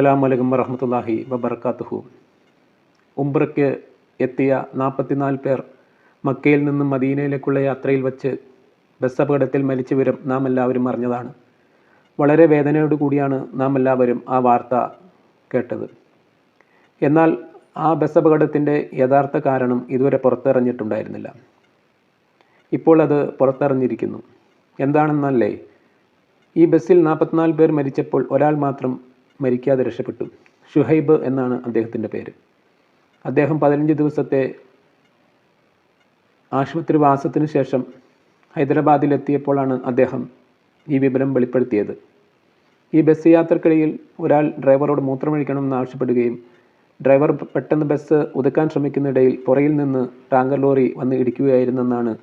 അസ്സലാമു അലൈക്കും വറഹമത്തല്ലാഹി വബർക്കാത്തുഹു ഉംറയ്ക്ക് എത്തിയ നാൽപ്പത്തിനാല് പേർ മക്കയിൽ നിന്നും മദീനയിലേക്കുള്ള യാത്രയിൽ വച്ച് ബസ് അപകടത്തിൽ മരിച്ച നാം എല്ലാവരും അറിഞ്ഞതാണ്. വളരെ വേദനയോടു കൂടിയാണ് നാം എല്ലാവരും ആ വാർത്ത കേട്ടത്. എന്നാൽ ആ ബസ് അപകടത്തിന്റെ യഥാർത്ഥ കാരണം ഇതുവരെ പുറത്തിറങ്ങിയിട്ടുണ്ടായിരുന്നില്ല ഇപ്പോൾ അത് പുറത്തിറങ്ങിയിരിക്കുന്നു എന്താണെന്നല്ലേ? ഈ ബസ്സിൽ നാൽപ്പത്തിനാല് പേർ മരിച്ചപ്പോൾ ഒരാൾ മാത്രം മരിക്കാതെ രക്ഷപ്പെട്ടു. ഷുഹൈബ് എന്നാണ് അദ്ദേഹത്തിന്റെ പേര്. അദ്ദേഹം പതിനഞ്ച് ദിവസത്തെ ആശുപത്രിവാസത്തിന് ശേഷം ഹൈദരാബാദിലെത്തിയപ്പോഴാണ് അദ്ദേഹം ഈ വിവരം വെളിപ്പെടുത്തിയത്. ഈ ബസ് യാത്രക്കിടയിൽ ഒരാൾ ഡ്രൈവറോട് മൂത്രമൊഴിക്കണമെന്ന് ആവശ്യപ്പെടുകയും ഡ്രൈവർ പെട്ടെന്ന് ബസ് ഒതുക്കാൻ ശ്രമിക്കുന്നിടയിൽ പുറയിൽ നിന്ന് ടാങ്കർ ലോറി വന്ന് ഇടിക്കുകയായിരുന്നെന്നാണ്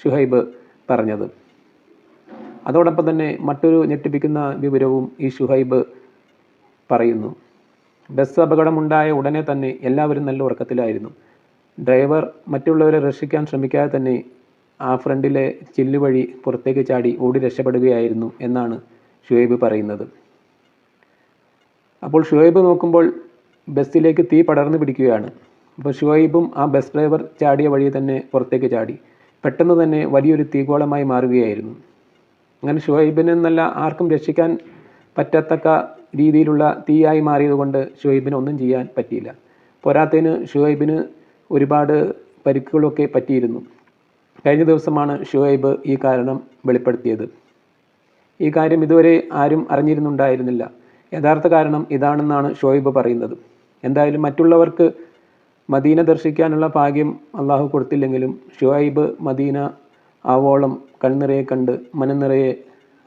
ഷുഹൈബ് പറഞ്ഞത്. അതോടൊപ്പം തന്നെ മറ്റൊരു ഞെട്ടിപ്പിക്കുന്ന വിവരവും ഈ ഷുഹൈബ് പറയുന്നു. ബസ് അപകടമുണ്ടായ ഉടനെ തന്നെ എല്ലാവരും നല്ല ഉറക്കത്തിലായിരുന്നു. ഡ്രൈവർ മറ്റുള്ളവരെ രക്ഷിക്കാൻ ശ്രമിക്കാതെ തന്നെ ആ ഫ്രണ്ടിലെ ചില്ല് വഴി പുറത്തേക്ക് ചാടി ഓടി രക്ഷപ്പെടുകയായിരുന്നു എന്നാണ് ഷുഹൈബ് പറയുന്നത്. അപ്പോൾ ഷുഹൈബ് നോക്കുമ്പോൾ ബസ്സിലേക്ക് തീ പടർന്നു പിടിക്കുകയാണ്. അപ്പോൾ ഷുഹൈബും ആ ബസ് ഡ്രൈവർ ചാടിയ വഴി തന്നെ പുറത്തേക്ക് ചാടി. പെട്ടെന്ന് തന്നെ വലിയൊരു തീഗോളമായി മാറുകയായിരുന്നു. അങ്ങനെ ഷുഹൈബിനെന്നല്ല ആർക്കും രക്ഷിക്കാൻ പറ്റത്തക്ക രീതിയിലുള്ള തീയായി മാറിയതുകൊണ്ട് ഷുഹൈബിന് ഒന്നും ചെയ്യാൻ പറ്റിയില്ല. പോരാത്തതിന് ഷുഹൈബിന് ഒരുപാട് പരിക്കുകളൊക്കെ പറ്റിയിരുന്നു. കഴിഞ്ഞ ദിവസമാണ് ഷുഹൈബ് ഈ കാരണം വെളിപ്പെടുത്തിയത്. ഈ കാര്യം ഇതുവരെ ആരും അറിഞ്ഞിരുന്നുണ്ടായിരുന്നില്ല. യഥാർത്ഥ കാരണം ഇതാണെന്നാണ് ഷുഹൈബ് പറയുന്നത്. എന്തായാലും മറ്റുള്ളവർക്ക് മദീന ദർശിക്കാനുള്ള ഭാഗ്യം അള്ളാഹു കൊടുത്തില്ലെങ്കിലും ഷുഹൈബ് മദീന ആവോളം കൺനിറയെ കണ്ട് മനനിറയെ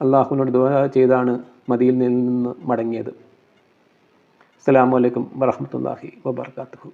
അള്ളാഹുവിനോട് ദുആ ചെയ്താണ് മദിയിൽ നിന്ന് മടങ്ങിയത്. അസ്സലാമു അലൈക്കും വറഹ്മത്തുള്ളാഹി വബർക്കാത്തുഹു.